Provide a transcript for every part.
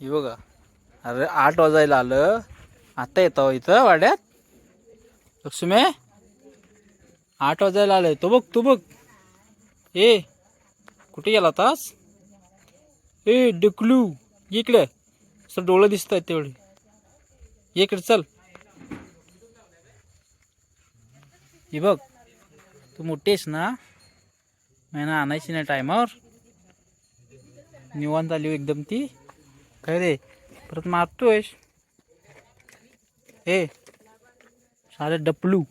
हे बघा. अरे आठ वाजायला आलं. आता येतो इथं वाड्यात. लक्ष्मी आठ वाजायला आलं तो बघ तू बघ. ए कुठे गेला तास ए डुकलू. इकडे. असं डोळं दिसत आहेत तेवढे. इकडे चल. हे बघ. तू मोठी आहेस ना? महिना आणायची नाही टायमावर. निवांत आली हो एकदम ती. काय रे? परत मारतोयस? ए सारे डपलू.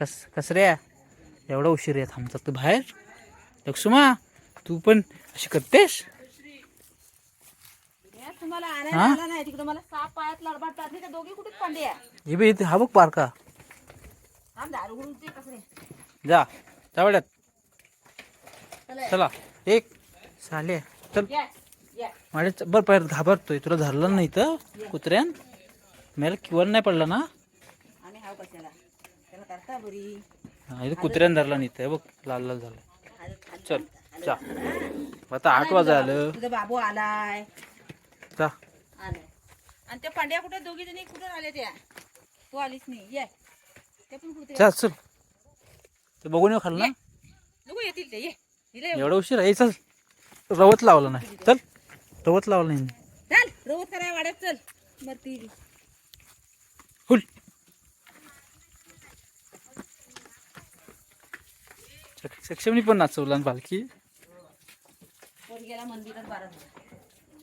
कस कस रे एवढा उशीर आहे थांबतात तू बाहेर. लक्ष्मा तू पण अशी करतेस? या, तुम्हाला आणायला आला नाही तिकडे. मला साप पायात लडबाडतात नाही का दोघे कुठे पांडे आहे हे बी इथे हा बघ पारका. थांब दारू उघडून ते कसं रे जा जा वाड्यात चला. एक साले. चल. या. माझ्या बरं पाहिजे घाबरतोय. तुला धरलं नाही तर? कुत्र्यान? मला किवर नाही पडला ना? हा, कुत्र्यान धरला नाही तर. बघ लाल लाल झालं. चल जा. आता आठ वाजा आलं तुझा बाबू आलाय. जा. आलाय. आणि त्या पांड्या कुठे? दोघी जणी कुठे आल्या त्या? तू आलीच नाही. ये. ते पण कुठे? चल चल. ते बघून येऊ खाल ना नको येतील ते. ये. एवढा उशीर आहे. चल. रवत लावलं नाही. चल. रवत लावलं नाही. चल रोज कराय वाड्यात चल. मरती हुल. सक- सक्षमनी पण नाचवला ना बालकी. गेला मंदिरात बारा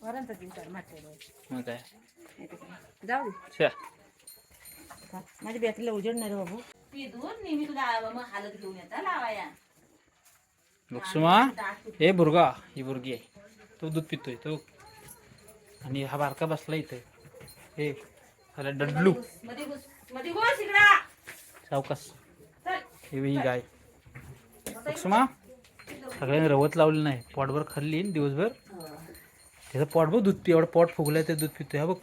वरांचा दिवस म्हटलं मग काय? जाऊ दे. छ्या. का? माझ्या बॅटरीला उजेड नाही रे बाबू. पिदून नेहमी तुला मग हालत घेऊन येता लावाया. लक्ष्मा हे बुरगा ही बुरगी आहे. तो दूध पितोय तो. आणि हा बारका बसला इथे. हे अरे डडलू. सावकास हे ही गाय. लक्ष्मा सगळ्यांनी रवत लावली नाही. पोटभर खाल्ली दिवसभर. त्याचं पॉटभर दूध पि एवढं पोट फुगलंय ते दूध पितोय. हा बघ.